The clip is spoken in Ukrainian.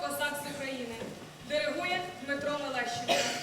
козак з України. Диригує Дмитро Мелещенко.